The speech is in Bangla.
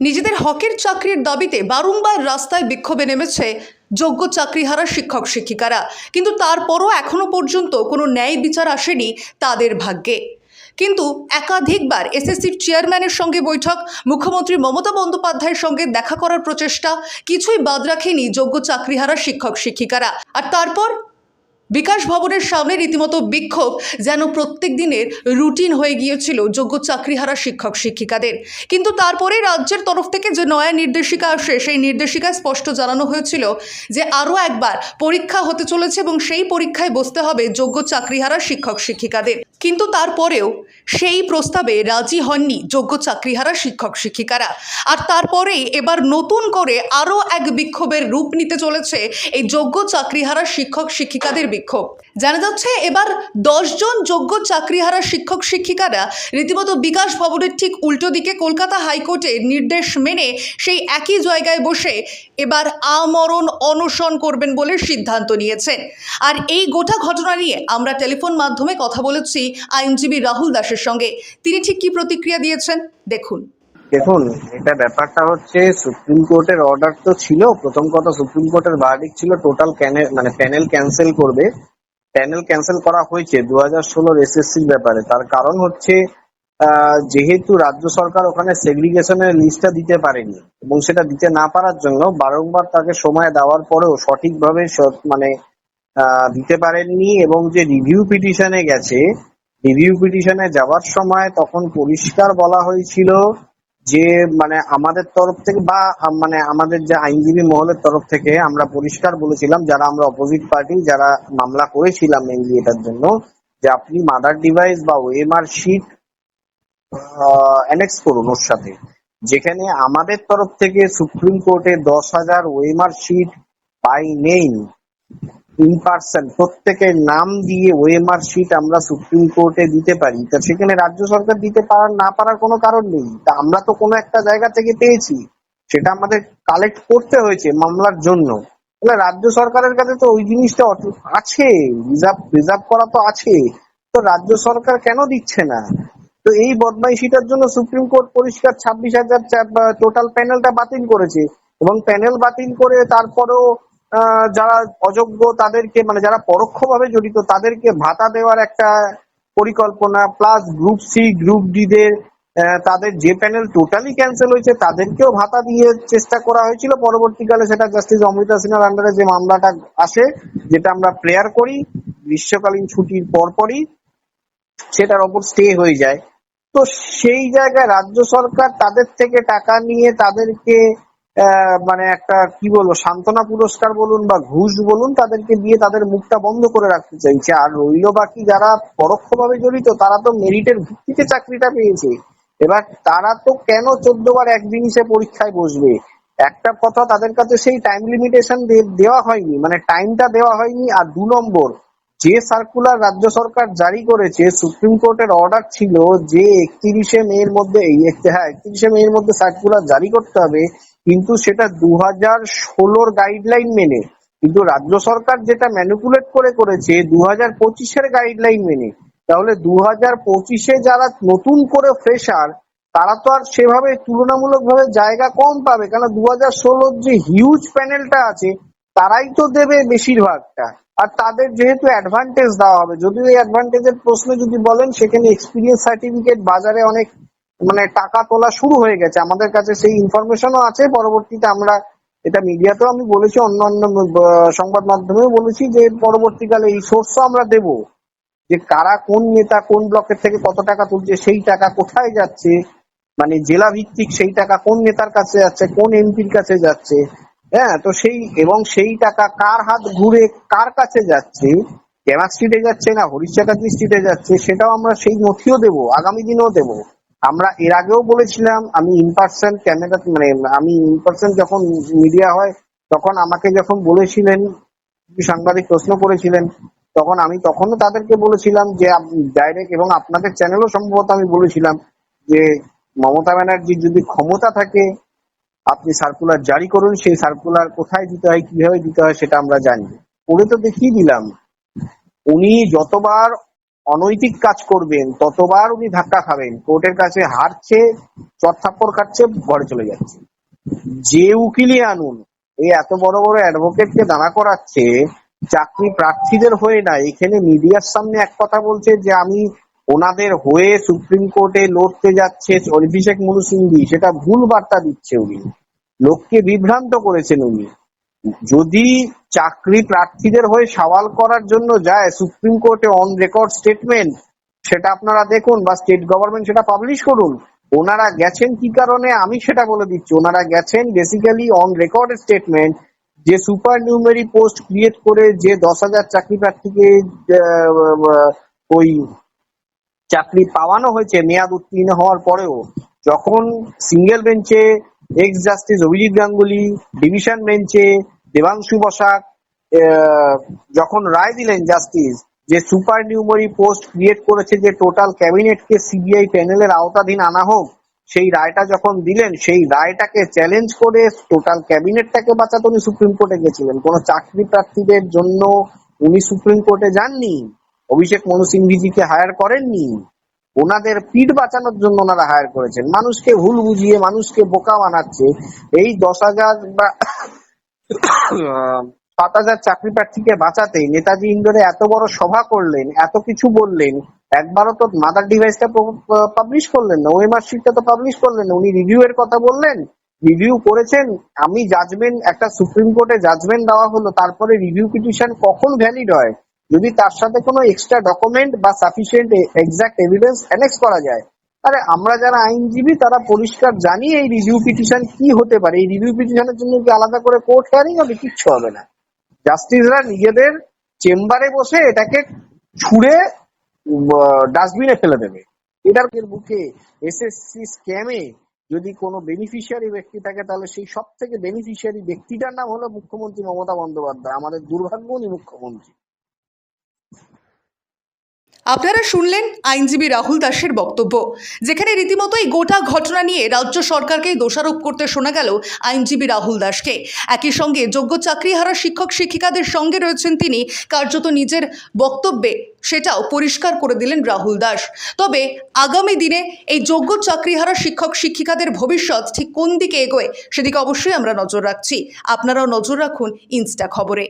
নিজেদের হকের চাকরির দাবিতে বারংবার রাস্তায় বিক্ষোভে নেমেছে যোগ্য চাকরিহারা শিক্ষক শিক্ষিকারা। কিন্তু তারপরও এখনও পর্যন্ত কোনো ন্যায় বিচার আসেনি তাদের ভাগ্যে। কিন্তু একাধিকবার এসএসসির চেয়ারম্যানের সঙ্গে বৈঠক, মুখ্যমন্ত্রী মমতা বন্দ্যোপাধ্যায়ের সঙ্গে দেখা করার প্রচেষ্টা, কিছুই বাদ রাখেনি যোগ্য চাকরিহারা শিক্ষক শিক্ষিকারা। আর তারপর বিকাশ ভবনের সামনে রীতিমতো বিক্ষোভ, যেন প্রত্যেক দিনের রুটিন হয়ে গিয়েছিল যোগ্য চাকরিহারা শিক্ষক শিক্ষিকাদের। কিন্তু তারপরে রাজ্যের তরফ থেকে যে নয়া নির্দেশিকা আসে, সেই নির্দেশিকায় স্পষ্ট জানানো হয়েছিল যে আরও একবার পরীক্ষা হতে চলেছে এবং সেই পরীক্ষায় বসতে হবে যোগ্য চাকরিহারা শিক্ষক শিক্ষিকাদের। কিন্তু তারপরেও সেই প্রস্তাবে রাজি হননি যোগ্য চাকরিহারা শিক্ষক শিক্ষিকারা। আর তারপরেই এবার নতুন করে আরও এক বিক্ষোভের রূপ নিতে চলেছে এই যোগ্য চাকরিহারা শিক্ষক শিক্ষিকাদের বিক্ষোভ। জানা যাচ্ছে এবার দশজন যোগ্য চাকরিহারা শিক্ষক শিক্ষিকারা রীতিমতো বিকাশ ভবনের ঠিক উল্টো দিকে কলকাতা হাইকোর্টের নির্দেশ মেনে সেই একই জায়গায় বসে এবার আমরণ অনশন করবেন বলে সিদ্ধান্ত নিয়েছেন। আর এই গোটা ঘটনা নিয়ে আমরা টেলিফোন মাধ্যমে কথা বলেছি আইনজীবী রাহুল দাসের সঙ্গে। তিনি ঠিক কি প্রতিক্রিয়া দিয়েছেন? দেখুন। দেখুন, এটা ব্যাপারটা হচ্ছে সুপ্রিম কোর্টের অর্ডার তো ছিল। প্রথম কথা, সুপ্রিম কোর্টের ভার্ডিক ছিল টোটাল মানে প্যানেল ক্যান্সেল করবে। প্যানেল ক্যান্সেল করা হয়েছে দু হাজার ষোলোর এসএসসির ব্যাপারে। তার কারণ হচ্ছে যেহেতু রাজ্য সরকার ওখানে সেগ্রিগেশনের লিস্টটা দিতে পারেনি এবং সেটা দিতে না পারার জন্য বারংবার তাকে সময় দেওয়ার পরেও সঠিকভাবে মানে দিতে পারেননি এবং যে রিভিউ পিটিশনে গেছে রিভিউ পিটিশনে যাওয়ার সময় তখন পরিষ্কার বলা হয়েছিল যে মানে আমাদের তরফ থেকে বা মানে আমাদের যে আইনজীবী মহলের তরফ থেকে আমরা পরিষ্কার বলেছিলাম, যারা আমরা অপোজিট পার্টি যারা মামলা করেছিলাম মেনলি এটার জন্য, যে আপনি মাদার ডিভাইস বা ওএমআর শিট অ্যানেক্স করুন ওর সাথে। যেখানে আমাদের তরফ থেকে সুপ্রিম কোর্টে দশ হাজার ওএমআর শিট পাই নেই ইন পার্সন প্রত্যেকের নাম দিয়ে ওএমআর শিট আমরা সুপ্রিম কোর্টে দিতে পারি। তা সেখানে রাজ্য সরকার দিতে পারার, না পারার কোনো কারণ নেই। তা আমরা তো কোনো একটা জায়গা থেকে পেয়েছি, সেটা আমাদের কালেক্ট করতে হয়েছে মামলার জন্য। তাহলে রাজ্য সরকারের কাছে তো ওই জিনিসটা আছে রিজার্ভ রিজার্ভ করা তো আছে। তো রাজ্য সরকার কেন দিচ্ছে না? তো এই বদমাইশিটার জন্য সুপ্রিম কোর্ট পরিষ্কার ছাব্বিশ হাজার টোটাল প্যানেলটা বাতিল করেছে। এবং প্যানেল বাতিল করে তারপরেও যারা অযোগ্য তাদেরকে মানে যারা পরোক্ষভাবে জড়িত, তাদেরকে ভাতা দেওয়ার একটা পরিকল্পনা plus group C group D দের তাদের যে প্যানেল টোটালি ক্যান্সেল হয়েছে, তাদেরকেও ভাতা দিয়ে চেষ্টা করা হয়েছিল। পরবর্তীকালে সেটা জাস্টিস অমৃতা সিনহার আন্ডারে যে মামলাটা আসে, যেটা আমরা প্রেয়ার করি, গ্রীষ্মকালীন ছুটির পরপরই, সেটার ওপর স্টে হয়ে যায়। তো সেই জায়গায় রাজ্য সরকার তাদের থেকে টাকা নিয়ে তাদেরকে মানে একটা, কি বলব, সান্ত্বনা পুরস্কার বলুন বা ঘুষ বলুন, তাদেরকে দিয়ে তাদের মুখটা বন্ধ করে রাখতে চাইছে। আর রইল বাকি যারা পরোক্ষভাবে জড়িত, তারা তো মেরিটের ভিত্তিতে চাকরিটা পেয়েছে। এবার তারা তো কেন চোদ্দ বার এক জিনিসে পরীক্ষায় বসবে? একটা কথা তাদের কাছে সেই টাইম লিমিটেশন দেওয়া হয়নি। মানে টাইমটা দেওয়া হয়নি, আর দু নম্বর, যে সার্কুলার রাজ্য সরকার জারি করেছে, সুপ্রিম কোর্টের অর্ডার ছিল যে একত্রিশে মে এর মধ্যে হ্যাঁ একত্রিশে মে এর মধ্যে সার্কুলার জারি করতে হবে। কিন্তু সেটা দু হাজার ষোলোর গাইডলাইন মেনে, কিন্তু রাজ্য সরকার যেটা ম্যানিপুলেট করে করেছে দু হাজার পঁচিশের গাইডলাইন মেনে, তাহলে দু হাজার পঁচিশে যারা নতুন করে ফ্রেশার তারা তো আর সেভাবে তুলনামূলকভাবে জায়গা কম পাবে কেন দু হাজার ষোলোর যে হিউজ প্যানেলটা আছে, তারাই তো দেবে বেশিরভাগটা। আর তাদের যেহেতু অ্যাডভান্টেজ দেওয়া হবে, যদিও এই অ্যাডভান্টেজের প্রশ্নে যদি বলেন, সেখানে এক্সপিরিয়েন্স সার্টিফিকেট বাজারে অনেক মানে টাকা তোলা শুরু হয়ে গেছে। আমাদের কাছে সেই ইনফরমেশনও আছে। পরবর্তীতে আমরা এটা মিডিয়াতেও আমি বলেছি অন্যান্য আহ, সংবাদ মাধ্যমেও বলেছি যে পরবর্তীকালে এই সোর্সও আমরা দেব। যে কারা কোন নেতা কোন ব্লকের থেকে কত টাকা তুলছে সেই টাকা কোথায় যাচ্ছে মানে জেলা ভিত্তিক সেই টাকা কোন নেতার কাছে যাচ্ছে কোন এমপির কাছে যাচ্ছে হ্যাঁ? তো সেই এবং সেই টাকা কার হাত ঘুরে কার কাছে যাচ্ছে কেনা স্ট্রিটে যাচ্ছে না হরিশ চ্যাটার্জি স্ট্রিটে যাচ্ছে সেটাও আমরা সেই নথিও দেব আগামী দিনেও দেব। আমরা এর আগেও বলেছিলাম, আমি ইন পার্সন ক্যামেরা মানে আমি ইন পার্সন যখন মিডিয়া হয়, তখন আমাকে যখন বলেছিলেন, সাংবাদিক প্রশ্ন করেছিলেন, তখন আমি তখনও তাদেরকে বলেছিলাম যে ডাইরেক্ট এবং আপনাদের চ্যানেলও সম্ভবত আমি বলেছিলাম যে, মমতা ব্যানার্জির যদি ক্ষমতা থাকে, আপনি সার্কুলার জারি করুন, সেই সার্কুলার কোথায় দিতে হয়, কীভাবে দিতে হয়, সেটা আমরা জানি। করে তো দেখিয়ে দিলাম। উনি যতবার অনৈতিক কাজ করবেন, ততবার উনি ধাক্কা খাবেন। কোর্টের কাছে হারছে চড়থাপ্পড় খাচ্ছে, ঘরে চলে যাচ্ছে। যে উকিলই আনুন এই এত বড় বড় অ্যাডভোকেটকে দাঁড়া করাচ্ছে, চাকরি প্রার্থীদের হয়ে না, এখানে মিডিয়ার সামনে এক কথা বলছে যে আমি ওনাদের হয়ে সুপ্রিম কোর্টে লড়তে যাচ্ছে অভিষেক মনু সিংভি সেটা ভুল বার্তা দিচ্ছে উনি। লোককে বিভ্রান্ত করেছেন উনি। যদি চাকরি প্রার্থীদের হয়ে সওয়াল করার জন্য যায় সুপ্রিম কোর্টে অন রেকর্ড স্টেটমেন্ট সেটা আপনারা দেখুন বা স্টেট গভর্নমেন্ট সেটা পাবলিশ করুন, ওনারা গেছেন কি কারণে আমি সেটা বলে দিচ্ছি। ওনারা গেছেন বেসিক্যালি অন রেকর্ড স্টেটমেন্ট যে সুপার নিউমেরি পোস্ট ক্রিয়েট করে যে দশ হাজার চাকরি প্রার্থীকে ওই চাকরি পাওয়ানো হয়েছে, মেয়াদ উত্তীর্ণ হওয়ার পরেও, যখন সিঙ্গেল বেঞ্চে ex justice Abhijit Ganguly division বেঞ্চে দেবাংশু বসাক যখন রায় দিলেন জাস্টিস যে সুপার নিউমারি পোস্ট ক্রিয়েট করেছে যে টোটাল ক্যাবিনেটকে সিবিআই প্যানেলের আওতাধীন আনা হোক, সেই রায়টা যখন দিলেন, সেই রায়টাকে চ্যালেঞ্জ করে টোটাল ক্যাবিনেটটাকে বাঁচাতে উনি সুপ্রিম কোর্টে গেছিলেন। কোন চাকরি প্রার্থীদের জন্য উনি সুপ্রিম কোর্টে যাননি, অভিষেক মনু সিংভিজিকে হায়ার করেননি। ওনাদের পিঠ বাঁচানোর জন্য ওনারা হায়ার করেছেন। মানুষকে ভুল বুঝিয়ে, মানুষকে বোকা বানাচ্ছে। এই দশ হাজার বা সাত হাজার চাকরি প্রার্থীকে বাঁচাতে নেতাজি ইন্দোরে এত বড় সভা করলেন, এত কিছু বললেন, একবারও তো মাদার ডিভাইসটা পাবলিশ করলেন না ওএমআর শিটটা তো পাবলিশ করলেন না, উনি রিভিউ এর কথা বললেন রিভিউ করেছেন, আমি জাজমেন্ট একটা সুপ্রিম কোর্টে জাজমেন্ট দেওয়া হলো, তারপরে রিভিউ পিটিশন কখন ভ্যালিড হয়? যদি তার সাথে কোনো এক্সট্রা ডকুমেন্ট বা সাফিসিয়েন্ট এক্সাক্ট এভিডেন্স অ্যানেক্স করা যায় আরে আমরা যারা আইনজীবী, তারা পরিষ্কার জানি এই রিভিউ পিটিশন কি হতে পারে? এই রিভিউ পিটিশনের জন্য কি আলাদা করে কোর্ট হিয়ারিং হবে? কিচ্ছু হবে না। জাস্টিসরা নিজেদের চেম্বারে বসে এটাকে ছুঁড়ে ডাস্টবিনে ফেলে দেবে। এটার বুকে এসএসসি স্ক্যামে যদি কোনো বেনিফিশিয়ারি ব্যক্তি থাকে, তাহলে সেই সব থেকে বেনিফিশিয়ারি ব্যক্তিটার নাম হলো মুখ্যমন্ত্রী মমতা বন্দ্যোপাধ্যায়, আমাদের দুর্ভাগ্য উনি মুখ্যমন্ত্রী। আপনারা শুনলেন আইনজীবী রাহুল দাসের বক্তব্য। যেখানে রীতিমতো এই গোটা ঘটনা নিয়ে রাজ্য সরকারকে দোষারোপ করতে শোনা গেল আইনজীবী রাহুল দাসকে। একই সঙ্গে যোগ্য চাকরিহারা শিক্ষক শিক্ষিকাদের সঙ্গে রয়েছেন তিনি, কার্যত নিজের বক্তব্যে সেটাও পরিষ্কার করে দিলেন রাহুল দাস। তবে আগামী দিনে এই যোগ্য চাকরিহারা শিক্ষক শিক্ষিকাদের ভবিষ্যৎ ঠিক কোন দিকে এগোয়, সেদিকে অবশ্যই আমরা নজর রাখছি। আপনারাও নজর রাখুন ইনস্টা খবরে।